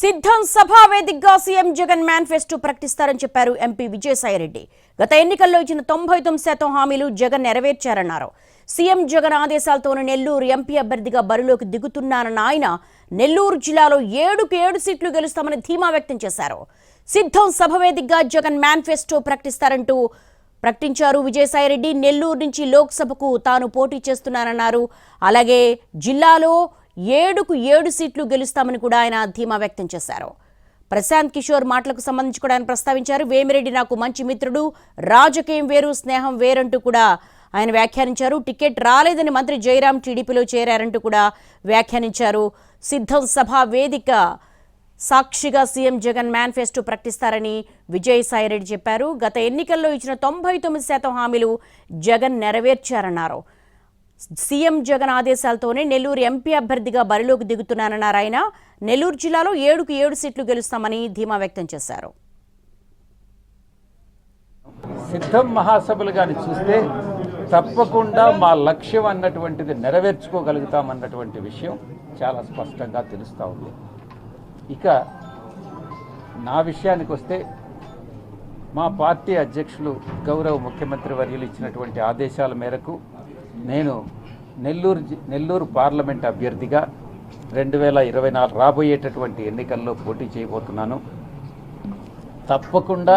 సిద్ధం సభా వేదికగా సీఎం జగన్ మేనిఫెస్టో ప్రకటిస్తారని చెప్పారు ఎంపీ విజయసాయిరెడ్డి. గత ఎన్నికల్లో ఇచ్చిన తొంభై తొమ్మిది శాతం హామీలు జగన్ నెరవేర్చారన్నారు. సీఎం జగన్ ఆదేశాలతోనే నెల్లూరు ఎంపీ అభ్యర్థిగా బరిలోకి దిగుతున్నానన్న ఆయన నెల్లూరు జిల్లాలో ఏడుకు ఏడు సీట్లు గెలుస్తామని ధీమా వ్యక్తం చేశారు. సిద్ధం సభ వేదికగా జగన్ మేనిఫెస్టో ప్రకటిస్తారంటూ ప్రకటించారు విజయసాయిరెడ్డి. నెల్లూరు నుంచి లోక్సభకు తాను పోటీ చేస్తున్నానన్నారు. అలాగే జిల్లాలో ఏడుకు ఏడు సీట్లు గెలుస్తామని కూడా ఆయన ధీమా వ్యక్తం చేశారు. ప్రశాంత్ కిషోర్ మాటలకు సంబంధించి కూడా ఆయన ప్రస్తావించారు. వేమిరెడ్డి నాకు మంచి మిత్రుడు రాజకీయం వేరు స్నేహం వేరంటూ కూడా ఆయన వ్యాఖ్యానించారు. టికెట్ రాలేదని మంత్రి జయరాం టీడీపీలో చేరారంటూ కూడా వ్యాఖ్యానించారు. సిద్ధం సభ వేదిక సాక్షిగా సీఎం జగన్ మేనిఫెస్టో ప్రకటిస్తారని విజయసాయిరెడ్డి చెప్పారు. గత ఎన్నికల్లో ఇచ్చిన తొంభై తొమ్మిది శాతం హామీలు జగన్ నెరవేర్చారన్నారు. సీఎం జగన్ ఆదేశాలతోనే నెల్లూరు ఎంపీ అభ్యర్థిగా బరిలోకి దిగుతున్నానన్నారు ఆయన. నెల్లూరు జిల్లాలో ఏడుకు ఏడు సీట్లు గెలుస్తామని ధీమా వ్యక్తం చేశారు. సిద్ధం మహాసభలు కానీ చూస్తే తప్పకుండా మా లక్ష్యం అన్నటువంటిది నెరవేర్చుకోగలుగుతామన్నటువంటి విషయం చాలా స్పష్టంగా తెలుస్తూ ఉంది. ఇక నా విషయానికి వస్తే మా పార్టీ అధ్యక్షులు గౌరవ ముఖ్యమంత్రి వర్యులు ఇచ్చినటువంటి ఆదేశాల మేరకు నేను నెల్లూరు జి- నెల్లూరు పార్లమెంట్ అభ్యర్థిగా రెండు వేల ఇరవై నాలుగు రాబోయేటటువంటి ఎన్నికల్లో పోటీ చేయబోతున్నాను. తప్పకుండా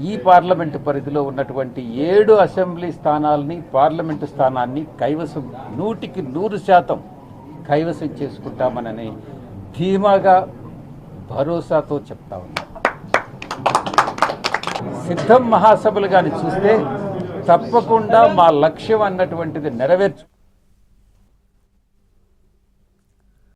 ఈ పార్లమెంటు పరిధిలో ఉన్నటువంటి ఏడు అసెంబ్లీ స్థానాలని పార్లమెంటు స్థానాన్ని కైవసం నూటికి నూరు శాతం కైవసం చేసుకుంటామనని ధీమాగా భరోసాతో చెప్తా ఉన్నా. సిద్ధం మహాసభలు కానీ చూస్తే తప్పకుండా మా లక్ష్యం అన్నటువంటిది నెరవేర్చు